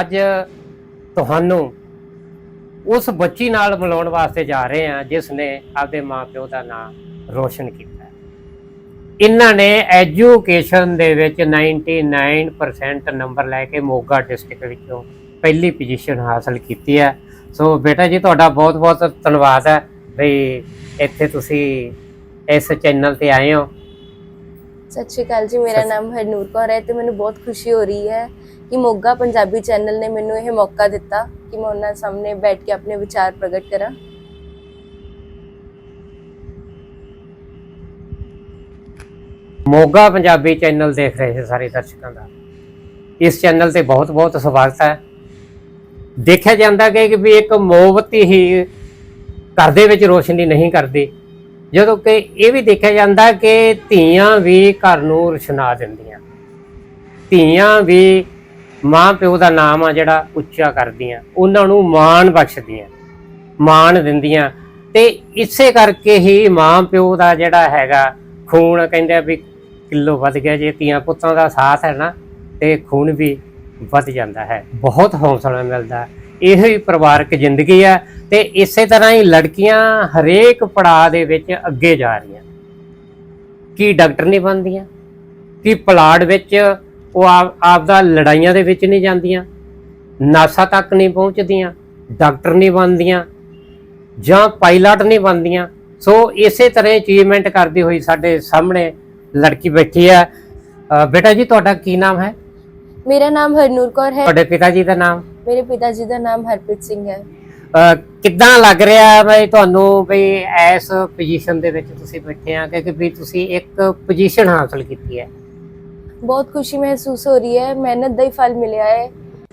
ਅੱਜ ਤੁਹਾਨੂੰ ਉਸ ਬੱਚੀ ਨਾਲ ਮਿਲਾਉਣ ਵਾਸਤੇ ਜਾ ਰਹੇ ਹਾਂ ਜਿਸ ਨੇ ਆਪਦੇ ਮਾਪਿਓ ਦਾ ਨਾਮ ਰੋਸ਼ਨ ਕੀਤਾ। ਇਹਨਾਂ ਨੇ ਐਜੂਕੇਸ਼ਨ ਦੇ ਵਿੱਚ 99% ਨੰਬਰ ਲੈ ਕੇ ਮੋਗਾ ਡਿਸਟ੍ਰਿਕਟ ਵਿੱਚੋਂ ਪਹਿਲੀ ਪੋਜੀਸ਼ਨ ਹਾਸਲ ਕੀਤੀ ਹੈ ਸੋ ਬੇਟਾ ਜੀ ਤੁਹਾਡਾ ਬਹੁਤ-ਬਹੁਤ ਧੰਨਵਾਦ ਹੈ ਵੀ ਇੱਥੇ ਤੁਸੀਂ ਇਸ ਚੈਨਲ ਤੇ ਆਏ ਹੋ ਸਤਿ ਸ਼੍ਰੀ ਅਕਾਲ ਜੀ ਮੇਰਾ ਨਾਮ ਹਰਨੂਰ ਕੌਰ ਹੈ ਤੇ ਮੈਨੂੰ ਬਹੁਤ ਖੁਸ਼ੀ ਹੋ ਰਹੀ ਹੈ ਕਿ ਮੋਗਾ ਪੰਜਾਬੀ ਚੈਨਲ ਨੇ ਮੈਨੂੰ ਇਹ ਮੌਕਾ ਦਿੱਤਾ ਕਿ ਮੈਂ ਉਹਨਾਂ ਸਾਹਮਣੇ ਬੈਠ ਕੇ ਆਪਣੇ ਵਿਚਾਰ ਪ੍ਰਗਟ ਕਰਾਂ। ਮੋਗਾ ਪੰਜਾਬੀ ਚੈਨਲ ਦੇਖ ਰਹੇ ਸਾਰੇ ਦਰਸ਼ਕਾਂ ਦਾ। ਇਸ ਚੈਨਲ ਤੇ ਬਹੁਤ-ਬਹੁਤ ਸਵਾਗਤ ਹੈ। ਦੇਖਿਆ ਜਾਂਦਾ ਕਿ ਕਿ ਵੀ ਇੱਕ ਮੋਮਬਤੀ ਹੀ ਘਰ ਦੇ ਵਿੱਚ ਰੋਸ਼ਨੀ ਨਹੀਂ ਕਰਦੀ। ਜਦੋਂ ਕਿ ਇਹ ਵੀ ਦੇਖਿਆ ਜਾਂਦਾ ਕਿ ਧੀਆਂ ਵੀ ਘਰ ਨੂੰ ਰੋਸ਼ਨਾ ਦਿੰਦੀਆਂ। ਧੀਆਂ ਵੀ ਮਾਂ ਪਿਓ ਦਾ ਨਾਮ ਆ ਜਿਹੜਾ ਉੱਚਾ ਕਰਦੀਆਂ, ਉਹਨਾਂ ਨੂੰ ਮਾਣ ਬਖਸ਼ਦੀਆਂ, ਮਾਣ ਦਿੰਦੀਆਂ। ਤੇ ਇਸੇ ਕਰਕੇ ਹੀ ਮਾਂ ਪਿਓ ਦਾ ਜਿਹੜਾ ਹੈਗਾ, ਖੂਨ ਕਹਿੰਦੇ ਆ ਵੀ ਕਿਲੋ ਵੱਧ ਗਿਆ, ਜੇ ਧੀਆਂ ਪੁੱਤਾਂ ਦਾ ਸਾਥ ਹੈ ਨਾ, ਤੇ ਖੂਨ ਵੀ ਵੱਧ ਜਾਂਦਾ ਹੈ, ਬਹੁਤ ਹੌਸਲਾ ਮਿਲਦਾ ਹੈ। ਇਹੋ ਹੀ ਪਰਿਵਾਰਕ ਜ਼ਿੰਦਗੀ ਹੈ ਤੇ ਇਸੇ ਤਰ੍ਹਾਂ ਹੀ ਲੜਕੀਆਂ ਹਰੇਕ ਪੜਾਅ ਦੇ ਵਿੱਚ ਅੱਗੇ ਜਾ ਰਹੀਆਂ। ਕੀ ਡਾਕਟਰ ਨਹੀਂ ਬਣਦੀਆਂ? ਕੀ ਪਲਾੜ ਵਿੱਚ ਉਹ ਆਪ ਆਪਦਾ ਲੜਾਈਆਂ ਦੇ ਵਿੱਚ ਨਹੀਂ ਜਾਂਦੀਆਂ ਨਾਸਾ ਤੱਕ ਨਹੀਂ ਪਹੁੰਚਦੀਆਂ ਡਾਕਟਰ ਨਹੀਂ ਬਣਦੀਆਂ ਜਾਂ ਪਾਇਲਟ ਨਹੀਂ ਬਣਦੀਆਂ। ਸੋ ਇਸੇ ਤਰ੍ਹਾਂ ਅਚੀਵਮੈਂਟ ਕਰਦੀ ਹੋਈ ਸਾਡੇ ਸਾਹਮਣੇ ਲੜਕੀ ਬੈਠੀ ਹੈ। ਬੇਟਾ ਜੀ ਤੁਹਾਡਾ ਕੀ ਨਾਮ ਹੈ? ਮੇਰਾ ਨਾਮ ਹਰਨੂਰ ਕੌਰ ਹੈ। ਤੁਹਾਡੇ ਪਿਤਾ ਜੀ ਦਾ ਨਾਮ? ਮੇਰੇ ਪਿਤਾ ਜੀ ਦਾ ਨਾਮ ਹਰਪ੍ਰੀਤ ਸਿੰਘ ਹੈ। ਕਿੱਦਾਂ ਲੱਗ ਰਿਹਾ ਬਈ ਤੁਹਾਨੂੰ ਵੀ ਇਸ ਪੋਜੀਸ਼ਨ ਦੇ ਵਿੱਚ ਤੁਸੀਂ ਬੈਠੇ ਆ? ਕਿ ਵੀ ਤੁਸੀਂ ਇੱਕ ਪੋਜੀਸ਼ਨ ਹਾਸਲ ਕੀਤੀ ਹੈ। ਬਹੁਤ ਖੁਸ਼ੀ ਮਹਿਸੂਸ ਹੋ ਰਹੀ ਹੈ ਮਿਹਨਤ ਦਾ ਹੀ ਫਲ ਮਿਲਿਆ ਹੈ।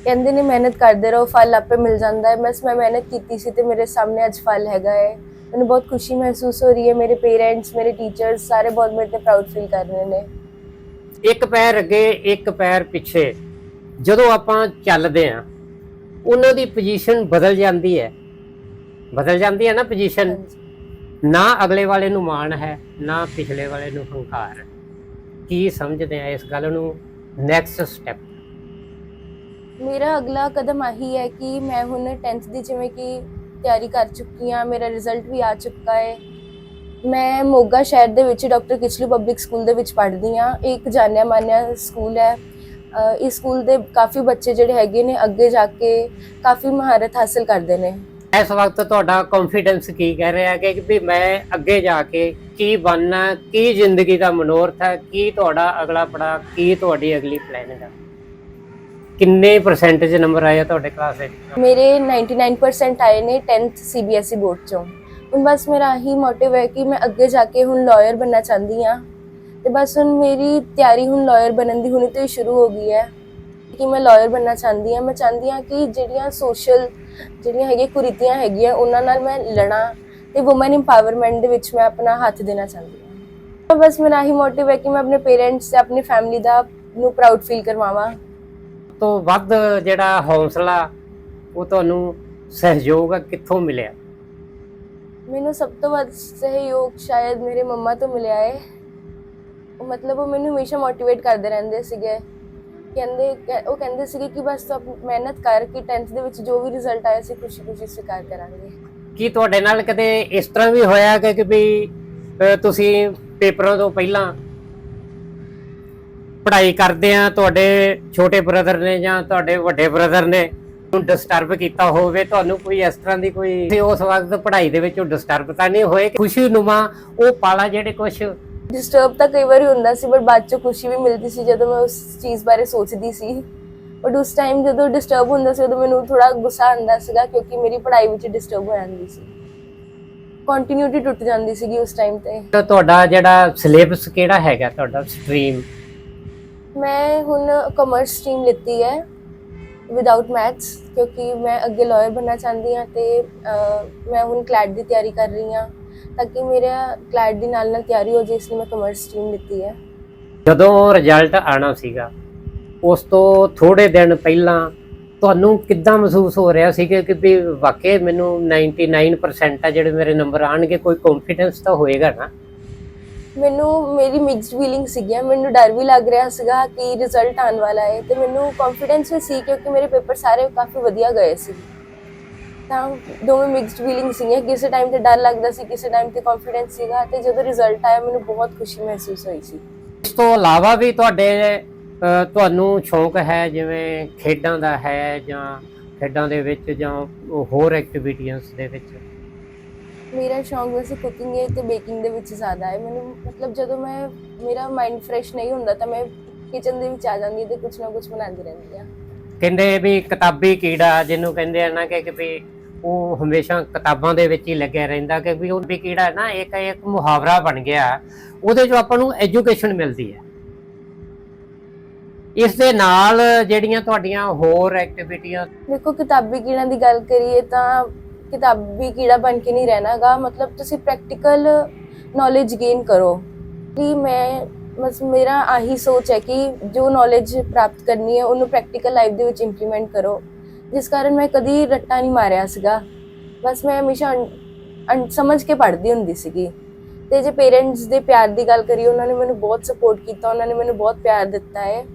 ਕਹਿੰਦੇ ਨੇ ਮਿਹਨਤ ਕਰਦੇ ਰਹੋ ਫਲ ਆਪੇ ਮਿਲ ਜਾਂਦਾ ਹੈ। ਬਸ ਮੈਂ ਮਿਹਨਤ ਕੀਤੀ ਸੀ ਤੇ ਮੇਰੇ ਸਾਹਮਣੇ ਅੱਜ ਫਲ ਹੈਗਾ ਹੈ। ਮੈਨੂੰ ਬਹੁਤ ਖੁਸ਼ੀ ਮਹਿਸੂਸ ਹੋ ਰਹੀ ਹੈ ਮੇਰੇ ਪੇਰੈਂਟਸ ਮੇਰੇ ਟੀਚਰਸ ਸਾਰੇ ਬਹੁਤ ਮੇਰੇ ਤੇ ਪ੍ਰਾਊਡ ਫੀਲ ਕਰ ਰਹੇ ਨੇ। ਇੱਕ ਪੈਰ ਅੱਗੇ ਇੱਕ ਪੈਰ ਪਿੱਛੇ। ਜਦੋਂ ਆਪਾਂ ਚੱਲਦੇ ਆ ਉਹਨਾਂ ਦੀ ਪੋਜੀਸ਼ਨ ਬਦਲ ਜਾਂਦੀ ਹੈ। ਬਦਲ ਜਾਂਦੀ ਹੈ ਨਾ ਪੋਜੀਸ਼ਨ। ਨਾ ਅਗਲੇ ਵਾਲੇ ਨੂੰ ਮਾਣ ਹੈ ਨਾ ਪਿਛਲੇ ਵਾਲੇ ਨੂੰ ਹੰਕਾਰ। ਹੈ। ਕੀ ਸਮਝਦੇ ਆ ਇਸ ਗੱਲ ਨੂੰ? ਨੈਕਸਟ ਸਟੈਪ ਮੇਰਾ ਅਗਲਾ ਕਦਮ ਆਹੀ ਹੈ ਕਿ ਮੈਂ ਹੁਣ 10th ਦੀ ਜਿਵੇਂ ਕਿ ਤਿਆਰੀ ਕਰ ਚੁੱਕੀ ਹਾਂ, ਮੇਰਾ ਰਿਜ਼ਲਟ ਵੀ ਆ ਚੁੱਕਾ ਹੈ। ਮੈਂ ਮੋਗਾ ਸ਼ਹਿਰ ਦੇ ਵਿੱਚ ਡਾਕਟਰ ਕਿਚਲੂ ਪਬਲਿਕ ਸਕੂਲ ਦੇ ਵਿੱਚ ਪੜ੍ਹਦੀ ਹਾਂ। ਇਹ ਇੱਕ ਜਾਣਿਆ ਮਾਨਿਆ ਸਕੂਲ ਹੈ। ਇਸ ਸਕੂਲ ਦੇ ਕਾਫੀ ਬੱਚੇ ਜਿਹੜੇ ਹੈਗੇ ਨੇ ਅੱਗੇ ਜਾ ਕੇ ਕਾਫੀ ਮਹਾਰਤ ਹਾਸਲ ਕਰਦੇ ਨੇ। ਇਸ ਵਕਤ ਤੁਹਾਡਾ ਕੌਨਫੀਡੈਂਸ ਕੀ ਕਹਿ ਰਿਹਾ ਕਿ ਵੀ ਮੈਂ ਅੱਗੇ ਜਾ ਕੇ ਕੀ ਬਣਨਾ, ਕੀ ਜ਼ਿੰਦਗੀ ਦਾ ਮਨੋਰਥ ਹੈ, ਕੀ ਤੁਹਾਡਾ ਅਗਲਾ ਪੜਾ ਕੀ ਤੁਹਾਡੀ ਅਗਲੀ ਪਲੈਨਿੰਗ ਹੈ? ਕਿੰਨੇ ਪਰਸੈਂਟੇਜ ਨੰਬਰ ਆਇਆ ਤੁਹਾਡੇ ਕਲਾਸ ਵਿੱਚ? ਮੇਰੇ 99% ਆਏ ਨੇ 10th CBSE ਬੋਰਡ ਚੋਂ। ਹੁਣ ਬਸ ਮੇਰਾ ਆਹੀ ਮੋਟਿਵ ਹੈ ਕਿ ਮੈਂ ਅੱਗੇ ਜਾ ਕੇ ਹੁਣ ਲਾਇਰ ਬਣਨਾ ਚਾਹੁੰਦੀ ਹਾਂ। ਤੇ ਬਸ ਹੁਣ ਮੇਰੀ ਤਿਆਰੀ ਹੁਣ ਲਾਇਰ ਬਣਨ ਦੀ ਹੁਣੇ ਤੋਂ ਹੀ ਸ਼ੁਰੂ ਹੋ ਗਈ ਹੈ। ਕਿ ਮੈਂ ਲਾਇਰ ਬਣਨਾ ਚਾਹੁੰਦੀ ਹਾਂ, ਮੈਂ ਚਾਹੁੰਦੀ ਹਾਂ ਕਿ ਜਿਹੜੀਆਂ ਸੋਸ਼ਲ ਜਿਹੜੀਆਂ ਹੈਗੀਆਂ ਕੁਰੀਤੀਆਂ ਹੈਗੀਆਂ ਉਹਨਾਂ ਨਾਲ ਮੈਂ ਲੜਾਂ ਤੇ ਔਮਨ ਇੰਪਾਵਰਮੈਂਟ ਦੇ ਵਿੱਚ ਮੈਂ ਆਪਣਾ ਹੱਥ ਦੇਣਾ ਚਾਹੁੰਦੀ ਹਾਂ। ਬਸ ਮੇਰਾ ਆਹੀ ਮੋਟਿਵ ਹੈ ਕਿ ਮੈਂ ਆਪਣੇ ਪੇਰੈਂਟਸ ਤੇ ਆਪਣੀ ਫੈਮਿਲੀ ਦਾ ਨੂੰ ਪ੍ਰਾਊਡ ਫੀਲ ਕਰਵਾਵਾਂ। ਤੋਂ ਵੱਧ ਜਿਹੜਾ ਹੌਸਲਾ ਉਹ ਤੁਹਾਨੂੰ ਸਹਿਯੋਗ ਕਿੱਥੋਂ ਮਿਲਿਆ? ਮੈਨੂੰ ਸਭ ਤੋਂ ਵੱਧ ਸਹਿਯੋਗ ਸ਼ਾਇਦ ਮੇਰੇ ਮੰਮਾ ਤੋਂ ਮਿਲਿਆ ਹੈ ਮਤਲਬ ਉਹ ਮੈਨੂੰ ਹਮੇਸ਼ਾ ਮੋਟੀਵੇਟ ਕਰਦੇ ਰਹਿੰਦੇ ਸੀਗੇ। ਕਹਿੰਦੇ ਕਹਿ- ਉਹ ਕਹਿੰਦੇ ਸੀਗੇ ਕਿ ਬਸ ਤੂੰ ਮਿਹਨਤ ਕਰ 10th ਦੇ ਵਿੱਚ ਜੋ ਵੀ ਰਿਜ਼ਲਟ ਆਇਆ ਸੀ ਖੁਸ਼ੀ-ਖੁਸ਼ੀ ਸਵੀਕਾਰ ਕਰਾਂਗੇ। ਕੀ ਤੁਹਾਡੇ ਨਾਲ ਕਦੇ ਇਸ ਤਰ੍ਹਾਂ ਵੀ ਹੋਇਆ ਕਿ ਕਿ ਵੀ ਅਹ, ਤੁਸੀਂ ਪੇਪਰਾਂ ਤੋਂ ਪਹਿਲਾਂ ਪੜ੍ਹਾਈ ਕਰਦੇ ਆ ਤੁਹਾਡੇ ਛੋਟੇ ਬ੍ਰਦਰ ਨੇ ਜਾਂ ਤੁਹਾਡੇ ਵੱਡੇ ਬ੍ਰਦਰ ਨੇ ਨੂੰ ਡਿਸਟਰਬ ਕੀਤਾ ਹੋਵੇ ਤੁਹਾਨੂੰ ਕੋਈ ਇਸ ਤਰ੍ਹਾਂ ਦੀ ਕੋਈ ਤੁਸੀਂ ਉਸ ਵਕਤ ਪੜ੍ਹਾਈ ਦੇ ਵਿੱਚੋਂ ਡਿਸਟਰਬ ਤਾਂ ਨਹੀਂ ਹੋਏ ਖੁਸ਼ੀ ਨੁਮਾ ਉਹ ਪਾਲਾ ਜਿਹੜੇ ਕੁਝ ਡਿਸਟਰਬ ਤਾਂ ਕਈ ਵਾਰੀ ਹੁੰਦਾ ਸੀ ਪਰ ਬਾਅਦ ਚੋਂ ਖੁਸ਼ੀ ਵੀ ਮਿਲਦੀ ਸੀ ਜਦੋਂ ਮੈਂ ਉਸ ਚੀਜ਼ ਬਾਰੇ ਸੋਚਦੀ ਸੀ। ਬਟ ਉਸ ਟਾਈਮ ਜਦੋਂ ਡਿਸਟਰਬ ਹੁੰਦਾ ਸੀ ਉਦੋਂ ਮੈਨੂੰ ਥੋੜਾ ਗੁੱਸਾ ਆਉਂਦਾ ਸੀਗਾ ਕਿਉਂਕਿ ਮੇਰੀ ਪੜ੍ਹਾਈ ਵਿੱਚ ਡਿਸਟਰਬ ਹੋ ਜਾਂਦੀ ਸੀ। ਕੰਟੀਨਿਊਟੀ ਟੁੱਟ ਜਾਂਦੀ ਸੀਗੀ ਉਸ ਟਾਈਮ ਤੇ। ਤੁਹਾਡਾ ਜਿਹੜਾ ਸਿਲੇਬਸ ਕਿਹੜਾ ਹੈਗਾ ਤੁਹਾਡਾ ਸਟਰੀਮ ਮੈਂ ਹੁਣ ਕਮਰਸ ਸਟਰੀਮ ਲਿੱਤੀ ਹੈ ਵਿਦਆਊਟ ਮੈਥਸ ਕਿਉਂਕਿ ਮੈਂ ਅੱਗੇ ਲਾਇਰ ਬਣਨਾ ਚਾਹੁੰਦੀ ਹਾਂ ਤੇ ਅਹ, ਮੈਂ ਹੁਣ ਕਲੈਟ ਦੀ ਤਿਆਰੀ ਕਰ ਰਹੀ ਹਾਂ। ਤਾਂ ਕਿ ਮੇਰਾ ਕਲੈਟ ਦੀ ਨਾਲ ਨਾਲ ਤਿਆਰੀ ਹੋ ਜਾਏ ਇਸ ਲਈ ਮੈਂ ਕਮਰਸ ਸਟਰੀਮ ਲਿੱਤੀ ਹੈ। ਜਦੋਂ ਰਿਜ਼ਲਟ ਆਣਾ ਸੀਗਾ ਉਸ ਤੋਂ ਥੋੜੇ ਦਿਨ ਪਹਿਲਾਂ ਤੁਹਾਨੂੰ ਕਿੱਦਾਂ ਮਹਿਸੂਸ ਹੋ ਰਿਹਾ ਸੀ ਕਿ ਕਿ ਵੀ ਵਾਕਈ ਮੈਨੂੰ 99% ਆ ਜਿਹੜੇ ਮੇਰੇ ਨੰਬਰ ਆਣਗੇ ਕੋਈ ਕੌਨਫੀਡੈਂਸ ਤਾਂ ਹੋਏਗਾ ਨਾ? ਮੈਨੂੰ ਮੇਰੀ ਮਿਕਸਡ ਫੀਲਿੰਗ ਸੀਗੀਆਂ ਮੈਨੂੰ ਡਰ ਵੀ ਲੱਗ ਰਿਹਾ ਸੀਗਾ ਕਿ ਰਿਜ਼ਲਟ ਆਉਣ ਵਾਲਾ ਹੈ ਤੇ ਮੈਨੂੰ ਕੌਨਫੀਡੈਂਸ ਵੀ ਸੀ ਕਿਉਂਕਿ ਮੇਰੇ ਪੇਪਰ ਸਾਰੇ ਕਾਫੀ ਵਧੀਆ ਗਏ ਸੀ। ਤਾਂ ਦੋਵੇਂ ਮਿਕਸਡ ਫੀਲਿੰਗ ਸੀਗੀਆਂ। ਕਿਸੇ ਟਾਈਮ ਤੇ ਡਰ ਲੱਗਦਾ ਸੀ ਕਿਸੇ ਟਾਈਮ ਤੇ ਕੌਨਫੀਡੈਂਸ ਸੀਗਾ ਤੇ ਜਦੋਂ ਰਿਜ਼ਲਟ ਆਇਆ ਮੈਨੂੰ ਬਹੁਤ ਖੁਸ਼ੀ ਮਹਿਸੂਸ ਹੋਈ ਸੀ। ਇਸ ਤੋਂ ਇਲਾਵਾ ਵੀ ਤੁਹਾਡੇ ਤੁਹਾਨੂੰ ਸ਼ੌਂਕ ਹੈ ਜਿਵੇਂ ਖੇਡਾਂ ਦਾ ਹੈ ਜਾਂ ਖੇਡਾਂ ਦੇ ਵਿੱਚ ਜਾਂ ਹੋਰ ਐਕਟੀਵਿਟੀਆਂ ਦੇ ਵਿੱਚ? ਮੇਰਾ ਸ਼ੌਂਕ ਵੈਸੇ ਕੁਕਿੰਗ ਹੈ ਤੇ ਬੇਕਿੰਗ ਦੇ ਵਿੱਚ ਜ਼ਿਆਦਾ ਹੈ। ਮੈਨੂੰ ਮਤਲਬ ਜਦੋਂ ਮੈਂ ਮੇਰਾ ਮਾਈਂਡ ਫਰੈਸ਼ ਨਹੀਂ ਹੁੰਦਾ ਤਾਂ ਮੈਂ ਕਿਚਨ ਦੇ ਵਿੱਚ ਆ ਜਾਂਦੀ ਤੇ ਕੁਝ ਨਾ ਕੁਝ ਬਣਾਉਂਦੀ ਰਹਿੰਦੀ ਹਾਂ। ਕਹਿੰਦੇ ਵੀ ਕਿਤਾਬੀ ਕੀੜਾ ਜਿਹਨੂੰ ਕਹਿੰਦੇ ਆ ਨਾ ਕਿ ਕਿ ਵੀ ਉਹ ਹਮੇਸ਼ਾ ਕਿਤਾਬਾਂ ਦੇ ਵਿੱਚ ਹੀ ਲੱਗਿਆ ਰਹਿੰਦਾ ਕਿ ਉਹ ਵੀ ਕੀੜਾ ਨਾ ਇੱਕ ਇੱਕ ਮੁਹਾਵਰਾ ਬਣ ਗਿਆ, ਉਹਦੇ ਚੋਂ ਆਪਾਂ ਨੂੰ ਐਜੂਕੇਸ਼ਨ ਮਿਲਦੀ ਹੈ। ਇਸ ਦੇ ਨਾਲ ਜਿਹੜੀਆਂ ਤੁਹਾਡੀਆਂ ਹੋਰ ਐਕਟੀਵਿਟੀਆਂ ਦੇਖੋ, ਕਿਤਾਬੀ ਕੀੜਿਆਂ ਦੀ ਗੱਲ ਕਰੀਏ ਤਾਂ ਕਿਤਾਬੀ ਕੀੜਾ ਬਣ ਕੇ ਨਹੀਂ ਰਹਿਣਾਗਾ। ਮਤਲਬ ਤੁਸੀਂ ਪ੍ਰੈਕਟੀਕਲ ਨੌਲੇਜ ਗੇਨ ਕਰੋ। ਕਿ ਮੈਂ, ਬਸ ਮੇਰਾ ਆਹੀ ਸੋਚ ਹੈ ਕਿ ਜੋ ਨੌਲੇਜ ਪ੍ਰਾਪਤ ਕਰਨੀ ਹੈ, ਉਹਨੂੰ ਪ੍ਰੈਕਟੀਕਲ ਲਾਈਫ ਦੇ ਵਿੱਚ ਇੰਪਲੀਮੈਂਟ ਕਰੋ। ਜਿਸ ਕਾਰਨ ਮੈਂ ਕਦੀ ਰੱਟਾ ਨਹੀਂ ਮਾਰਿਆ ਸੀਗਾ। ਬਸ ਮੈਂ ਹਮੇਸ਼ਾ ਅੰ- ਅੰ- ਸਮਝ ਕੇ ਪੜ੍ਹਦੀ ਹੁੰਦੀ ਸੀਗੀ। ਤੇ ਜੇ ਪੇਰੈਂਟਸ ਦੇ ਪਿਆਰ ਦੀ ਗੱਲ ਕਰੀਏ ਉਹਨਾਂ ਨੇ ਮੈਨੂੰ ਬਹੁਤ ਸਪੋਰਟ ਕੀਤਾ ਉਹਨਾਂ ਨੇ ਮੈਨੂੰ ਬਹੁਤ ਪਿਆਰ ਦਿੱਤਾ ਹੈ।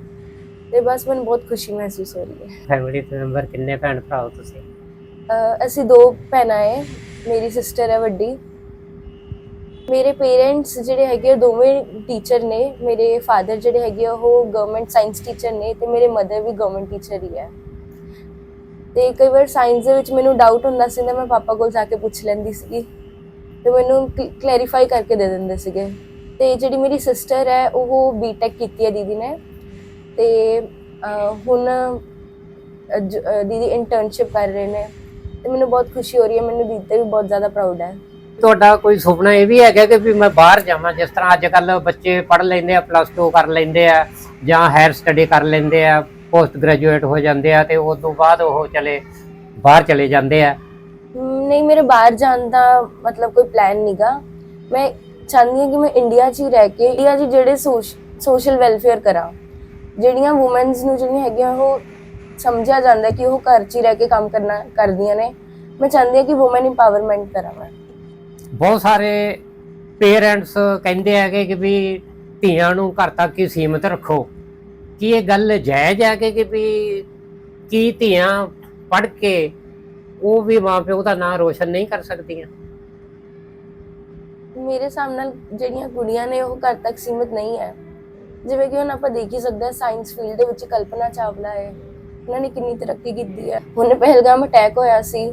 ਤੇ ਬਸ ਮੈਨੂੰ ਬਹੁਤ ਖੁਸ਼ੀ ਮਹਿਸੂਸ ਹੋ ਰਹੀ ਹੈ। ਫੈਮਿਲੀ ਦੇ ਮੈਂਬਰ ਕਿੰਨੇ ਭੈਣ ਭਰਾ ਹੋ ਤੁਸੀਂ? ਅਸੀਂ ਦੋ ਭੈਣਾਂ ਹੈ ਮੇਰੀ ਸਿਸਟਰ ਹੈ ਵੱਡੀ। ਮੇਰੇ ਪੇਰੈਂਟਸ ਜਿਹੜੇ ਹੈਗੇ ਆ, ਦੋਵੇਂ ਟੀਚਰ ਨੇ। ਮੇਰੇ ਫਾਦਰ ਜਿਹੜੇ ਹੈਗੇ ਆ, ਉਹ ਗਵਰਨਮੈਂਟ ਸਾਇੰਸ ਟੀਚਰ ਨੇ ਤੇ ਮੇਰੇ ਮਦਰ ਵੀ ਗਵਰਨਮੈਂਟ ਟੀਚਰ ਹੀ ਹੈ। ਤੇ ਕਈ ਵਾਰ ਸਾਇੰਸ ਦੇ ਵਿੱਚ ਮੈਨੂੰ ਡਾਊਟ ਹੁੰਦਾ ਸੀ ਤਾਂ ਮੈਂ ਪਾਪਾ ਕੋਲ ਜਾ ਕੇ ਪੁੱਛ ਲੈਂਦੀ ਸੀਗੀ। ਤੇ ਮੈਨੂੰ ਕਲੈਰੀਫਾਈ ਕਰਕੇ ਦੇ ਦਿੰਦੇ ਸੀਗੇ। ਤੇ ਜਿਹੜੀ ਮੇਰੀ ਸਿਸਟਰ ਹੈ, ਉਹ ਬੀਟੈਕ ਕੀਤੀ ਹੈ ਦੀਦੀ ਨੇ। ਤੇ ਹੁਣ ਦੀਦੀ ਇੰਟਰਨਸ਼ਿਪ ਕਰ ਰਹੇ ਨੇ। ਤੇ ਮੈਨੂੰ ਬਹੁਤ ਖੁਸ਼ੀ ਹੋ ਰਹੀ ਹੈ। ਮੈਨੂੰ ਦੀਦੀ ਤੇ ਵੀ ਬਹੁਤ ਜ਼ਿਆਦਾ ਪ੍ਰਾਊਡ ਹੈ। ਤੁਹਾਡਾ ਕੋਈ ਸੁਪਨਾ ਇਹ ਵੀ ਹੈਗਾ ਕਿ ਵੀ ਮੈਂ ਬਾਹਰ ਜਾਵਾਂ? ਜਿਸ ਤਰ੍ਹਾਂ ਅੱਜ ਕੱਲ ਬੱਚੇ ਪੜ੍ਹ ਲੈਂਦੇ ਆ ਪਲੱਸ 2 ਕਰ ਲੈਂਦੇ ਆ ਜਾਂ ਹਾਇਰ ਸਟੱਡੀ ਕਰ ਲੈਂਦੇ ਆ। ਪੋਸਟ ਗ੍ਰੈਜੂਏਟ ਹੋ ਜਾਂਦੇ ਆ ਤੇ ਉਸ ਤੋਂ ਬਾਅਦ ਉਹ ਚਲੇ ਬਾਹਰ ਚਲੇ ਜਾਂਦੇ ਆ। ਨਹੀਂ ਮੇਰੇ ਬਾਹਰ ਜਾਣ ਦਾ ਮਤਲਬ ਕੋਈ ਪਲਾਨ ਨਹੀਂਗਾ ਮੈਂ ਚਾਹੁੰਦੀ ਹਾਂ ਕਿ ਮੈਂ ਇੰਡੀਆ 'ਚ ਹੀ ਰਹਿ ਕੇ ਇੰਡੀਆ 'ਚ ਜਿਹੜੇ ਸੋਸ਼ਲ ਵੈਲਫੇਅਰ ਕਰਾਂ। ਜਿਹੜੀਆਂ ਔਮਨਸ ਨੂੰ ਜਿਹੜੀਆਂ ਹੈਗੀਆਂ ਉਹ ਸਮਝਿਆ ਜਾਂਦਾ ਕਿ ਉਹ ਘਰ 'ਚ ਹੀ ਰਹਿ ਕੇ ਕੰਮ ਕਰਨਾ ਕਰਦੀਆਂ ਨੇ। ਮੈਂ ਚਾਹੁੰਦੀ ਹਾਂ ਕਿ ਔਮਨ ਇੰਪਾਵਰਮੈਂਟ ਕਰਾਂ ਮੈਂ। ਬਹੁਤ ਸਾਰੇ ਪੇਰੈਂਟਸ ਕਹਿੰਦੇ ਹੈਗੇ ਕਿ ਵੀ ਧੀਆਂ ਨੂੰ ਘਰ ਤੱਕ ਹੀ ਸੀਮਿਤ ਰੱਖੋ। ਕੀ ਇਹ ਗੱਲ ਜਾਇਜ਼ ਹੈ ਕਿ ਕਿ ਵੀ ਕੀ ਧੀਆਂ ਪੜ੍ਹ ਕੇ ਉਹ ਵੀ ਮਾਪਿਓ ਦਾ ਨਾਂ ਰੋਸ਼ਨ ਨਹੀਂ ਕਰ ਸਕਦੀਆਂ? ਮੇਰੇ ਹਿਸਾਬ ਜਿਹੜੀਆਂ ਕੁੜੀਆਂ ਨੇ ਉਹ ਘਰ ਤੱਕ ਸੀਮਿਤ ਨਹੀਂ ਹੈ। ਜਿਵੇਂ ਕਿ ਹੁਣ ਆਪਾਂ ਦੇਖ ਹੀ ਸਕਦੇ ਹਾਂ ਸਾਇੰਸ ਫੀਲਡ ਦੇ ਵਿੱਚ ਕਲਪਨਾ ਚਾਵਲਾ ਹੈ। ਉਹਨਾਂ ਨੇ ਕਿੰਨੀ ਤਰੱਕੀ ਕੀਤੀ ਹੈ। ਹੁਣ ਪਹਿਲਗਾਮ ਅਟੈਕ ਹੋਇਆ ਸੀ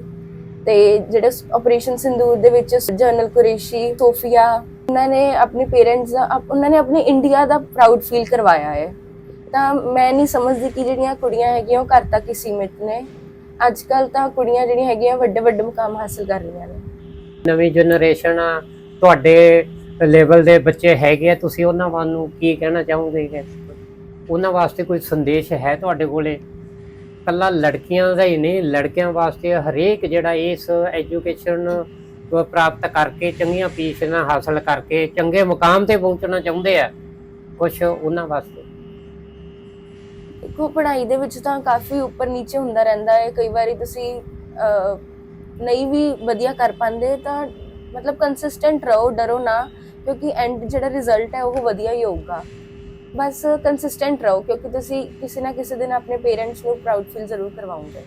ਤੇ ਜਿਹੜੇ ਆਪਰੇਸ਼ਨ ਸਿੰਦੂਰ ਦੇ ਵਿੱਚ ਜਨਰਲ ਕੁਰੇਸ਼ੀ, ਸੋਫੀਆ, ਉਹਨਾਂ ਨੇ ਆਪਣੇ ਪੇਰੈਂਟਸ ਦਾ ਉਹਨਾਂ ਨੇ ਆਪਣੇ ਇੰਡੀਆ ਦਾ ਪ੍ਰਾਊਡ ਫੀਲ ਕਰਵਾਇਆ ਹੈ। ਤਾਂ ਮੈਂ ਨਹੀਂ ਸਮਝਦੀ ਕਿ ਜਿਹੜੀਆਂ ਕੁੜੀਆਂ ਹੈਗੀਆਂ ਉਹ ਘਰ ਤੱਕ ਹੀ ਸੀਮਿਤ ਨੇ। ਅੱਜ ਕੱਲ ਤਾਂ ਕੁੜੀਆਂ ਜਿਹੜੀਆਂ ਹੈਗੀਆਂ ਵੱਡੇ ਵੱਡੇ ਮੁਕਾਮ ਹਾਸਲ ਕਰ ਰਹੀਆਂ ਨੇ। ਨਵੀਂ ਜਨਰੇਸ਼ਨ ਤੁਹਾਡੇ ਲੈਵਲ ਦੇ ਬੱਚੇ ਹੈਗੇ ਆ, ਤੁਸੀਂ ਉਹਨਾਂ ਵੱਲ ਨੂੰ ਕੀ ਕਹਿਣਾ ਚਾਹੋਗੇ? ਕਿ ਉਹਨਾਂ ਵਾਸਤੇ ਕੋਈ ਸੰਦੇਸ਼ ਹੈ ਤੁਹਾਡੇ ਕੋਲੇ? ਕੱਲਾ ਲੜਕੀਆਂ ਦਾ ਹੀ ਨਹੀਂ, ਲੜਕਿਆਂ ਵਾਸਤੇ ਹਰੇਕ ਜਿਹੜਾ ਇਸ ਐਜੂਕੇਸ਼ਨ ਪ੍ਰਾਪਤ ਕਰਕੇ, ਚੰਗੀਆਂ ਪੋਜੀਸ਼ਨਾਂ ਹਾਸਲ ਕਰਕੇ, ਚੰਗੇ ਮੁਕਾਮ ਤੇ ਪਹੁੰਚਣਾ ਚਾਹੁੰਦੇ ਆ ਕੁਝ ਉਹਨਾਂ ਵਾਸਤੇ? ਦੇਖੋ, ਪੜ੍ਹਾਈ ਦੇ ਵਿੱਚ ਤਾਂ ਕਾਫੀ ਉੱਪਰ ਨੀਚੇ ਹੁੰਦਾ ਰਹਿੰਦਾ ਹੈ। ਕਈ ਵਾਰੀ ਤੁਸੀਂ ਨਹੀਂ ਵੀ ਵਧੀਆ ਕਰ ਪਾਉਂਦੇ ਤਾਂ ਮਤਲਬ ਕੰਸਿਸਟੈਂਟ ਰਹੋ, ਡਰੋ ਨਾ, ਕਿਉਂਕਿ ਐਂਡ ਜਿਹੜਾ ਰਿਜ਼ਲਟ ਹੈ ਉਹ ਵਧੀਆ ਹੀ ਹੋਊਗਾ। ਬਸ ਕੰਸਿਸਟੈਂਟ ਰਹੋ, ਕਿਉਂਕਿ ਤੁਸੀਂ ਕਿਸੇ ਨਾ ਕਿਸੇ ਦਿਨ ਆਪਣੇ ਪੇਰੈਂਟਸ ਨੂੰ ਪ੍ਰਾਊਡ ਫੀਲ ਜ਼ਰੂਰ ਕਰਵਾਉਂਗੇ